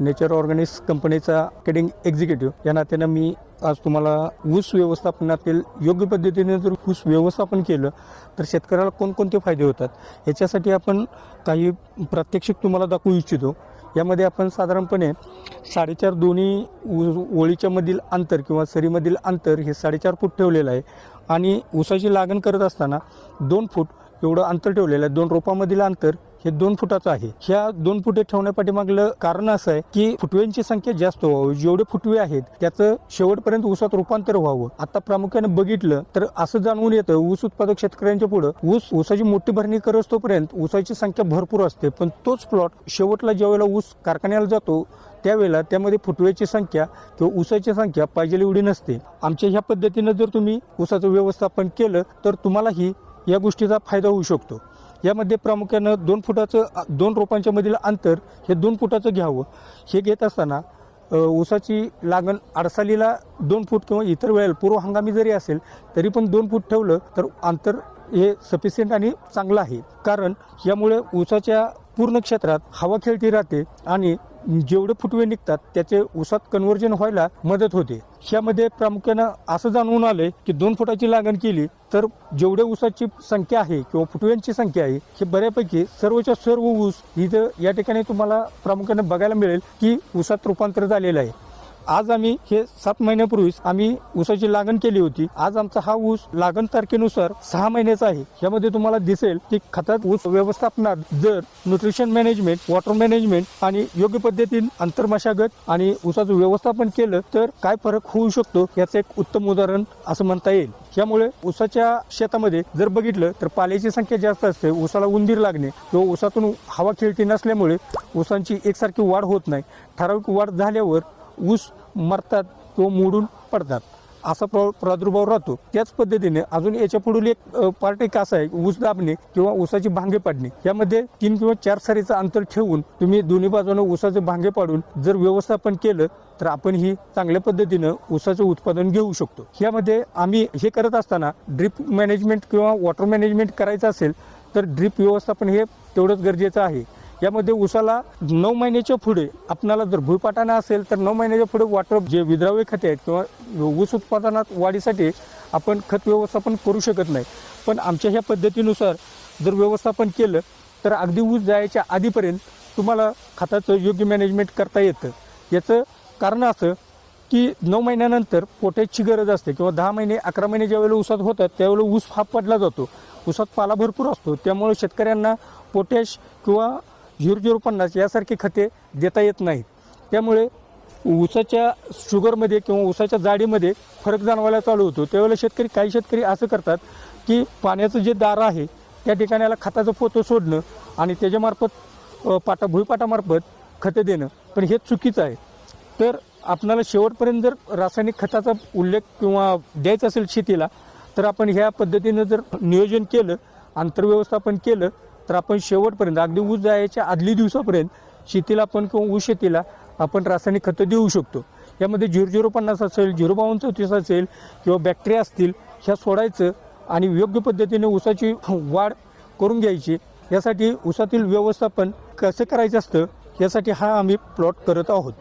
Nature organics कंपनीचा marketing executive या नात्यानं मी आज तुम्हाला ऊस व्यवस्थापनातील योग्य पद्धतीने जर ऊस व्यवस्थापन केलं तर शेतकऱ्याला कोणकोणते फायदे होतात? याच्यासाठी आपण काही प्रात्यक्षिक तुम्हाला दाखवू इच्छितो. यामध्ये आपण साधारणपणे साडेचार दोन्ही ओळीच्या मधील अंतर किंवा सरीमधील अंतर हे साडेचार फूट ठेवलेलं आहे. आणि ऊसाची लागण करत असताना दोन फूट एवढं अंतर ठेवलेलं आहे. दोन रोपामधील अंतर हे दोन फुटाचं आहे. ह्या दोन फुटे ठेवण्यापाठीमागलं कारण असं आहे की फुटव्यांची संख्या जास्त व्हावी. जेवढे फुटवे आहेत त्याचं शेवटपर्यंत ऊसात रूपांतर व्हावं. आता प्रामुख्याने बघितलं तर असं जाणवून येतं ऊस उत्पादक शेतकऱ्यांच्या पुढं ऊस ऊसाची मोठी भरणी करत असतोपर्यंत ऊसाची संख्या भरपूर असते. पण तोच प्लॉट शेवटला ज्यावेळेला ऊस कारखान्याला जातो त्यावेळेला त्यामध्ये फुटव्याची संख्या किंवा ऊसाची संख्या पाहिजे एवढी नसते. आमच्या ह्या पद्धतीनं जर तुम्ही ऊसाचं व्यवस्थापन केलं तर तुम्हालाही या गोष्टीचा फायदा होऊ शकतो. यामध्ये प्रामुख्यानं दोन फुटाचं दोन रोपांच्या मधील अंतर हे दोन फुटाचं घ्यावं. हे घेत असताना ऊसाची लागण अडसालीला दोन फूट किंवा इतर वेळेला पूर्व हंगामी जरी असेल तरी पण दोन फूट ठेवलं तर अंतर हे सफिशियंट आणि चांगलं आहे. कारण यामुळे ऊसाच्या पूर्ण क्षेत्रात हवा खेळती राहते आणि जेवढे फुटवे निघतात त्याचे उसात कन्व्हर्जन व्हायला मदत होते. यामध्ये प्रामुख्यानं असं जाणवून आलंय की दोन फुटाची लागण केली तर जेवढे ऊसाची संख्या आहे किंवा फुटव्यांची संख्या आहे हे बऱ्यापैकी सर्वच्या सर्व ऊस इथं या ठिकाणी तुम्हाला प्रामुख्याने बघायला मिळेल की ऊसात रूपांतर झालेलं आहे. आज आम्ही हे सात महिन्यापूर्वीच आम्ही ऊसाची लागण केली होती. आज आमचा हा ऊस लागण तारखेनुसार सहा महिन्याचा आहे. यामध्ये तुम्हाला दिसेल की खतात ऊस व्यवस्थापनात जर न्यूट्रिशन मॅनेजमेंट वॉटर मॅनेजमेंट आणि योग्य पद्धतीने आंतरमशागत आणि ऊसाचं व्यवस्थापन केलं तर काय फरक होऊ शकतो याचं एक उत्तम उदाहरण असं म्हणता येईल. यामुळे ऊसाच्या शेतामध्ये जर बघितलं तर पाल्याची संख्या जास्त असते ऊसाला उंदीर लागणे किंवा ऊसातून हवा खेळती नसल्यामुळे ऊसांची एकसारखी वाढ होत नाही. ठराविक वाढ झाल्यावर ऊस मरतात किंवा मोडून पडतात. असा प्र प्रादुर्भाव राहतो. त्याच पद्धतीने अजून याच्या पुढील एक पार्टी पार्ट एक असा आहे ऊस दाबणे किंवा ऊसाची भांगे पाडणे. यामध्ये तीन किंवा चार सारीचं अंतर ठेवून तुम्ही दोन्ही बाजूने ऊसाचे भांगे पाडून जर व्यवस्थापन केलं तर आपण ही चांगल्या पद्धतीनं ऊसाचं उत्पादन घेऊ शकतो. यामध्ये आम्ही हे करत असताना ड्रीप मॅनेजमेंट किंवा वॉटर मॅनेजमेंट करायचं असेल तर ड्रीप व्यवस्थापन हे तेवढंच गरजेचं आहे. यामध्ये ऊसाला नऊ महिन्याच्या पुढे आपणाला जर भुईपाटाणा असेल तर नऊ महिन्याच्या पुढे वॉटर जे विद्राव्य खते आहेत किंवा ऊस उत्पादनात वाढीसाठी आपण खत व्यवस्थापन करू शकत नाही. पण आमच्या ह्या पद्धतीनुसार जर व्यवस्थापन केलं तर अगदी ऊस जायच्या आधीपर्यंत तुम्हाला खताचं योग्य मॅनेजमेंट करता येतं. याचं कारण असं की नऊ महिन्यानंतर पोटॅशची गरज असते किंवा दहा महिने अकरा महिने ज्यावेळेला ऊसात होतात त्यावेळेला ऊस हा पडला जातो. ऊसात पाला भरपूर असतो. त्यामुळे शेतकऱ्यांना पोटॅश किंवा झिरो झिरो पन्नास यासारखी खते देता येत नाहीत. त्यामुळे ऊसाच्या शुगरमध्ये किंवा ऊसाच्या जाडीमध्ये फरक जाणवायला चालू होतो. त्यावेळेला शेतकरी काही शेतकरी असं करतात की पाण्याचं जे दार आहे त्या ठिकाणाला खताचं पोतं सोडणं आणि त्याच्यामार्फत पाटा भुईपाटामार्फत खतं देणं. पण हे चुकीचं आहे. तर आपणाला शेवटपर्यंत जर रासायनिक खताचा उल्लेख किंवा द्यायचा असेल शेतीला तर आपण ह्या पद्धतीनं जर नियोजन केलं आंतरव्यवस्थापन केलं तर आपण शेवटपर्यंत अगदी ऊस जायच्या आदली दिवसापर्यंत शेतीला आपण किंवा ऊस शेतीला आपण रासायनिक खतं देऊ शकतो. यामध्ये झिरो झिरो पन्नास असेल झिरो बावन्न चौतीस असेल किंवा बॅक्टेरिया असतील ह्या सोडायचं आणि योग्य पद्धतीने ऊसाची वाढ करून घ्यायची. यासाठी ऊसातील व्यवस्थापन कसं करायचं असतं यासाठी हा आम्ही प्लॉट करत आहोत.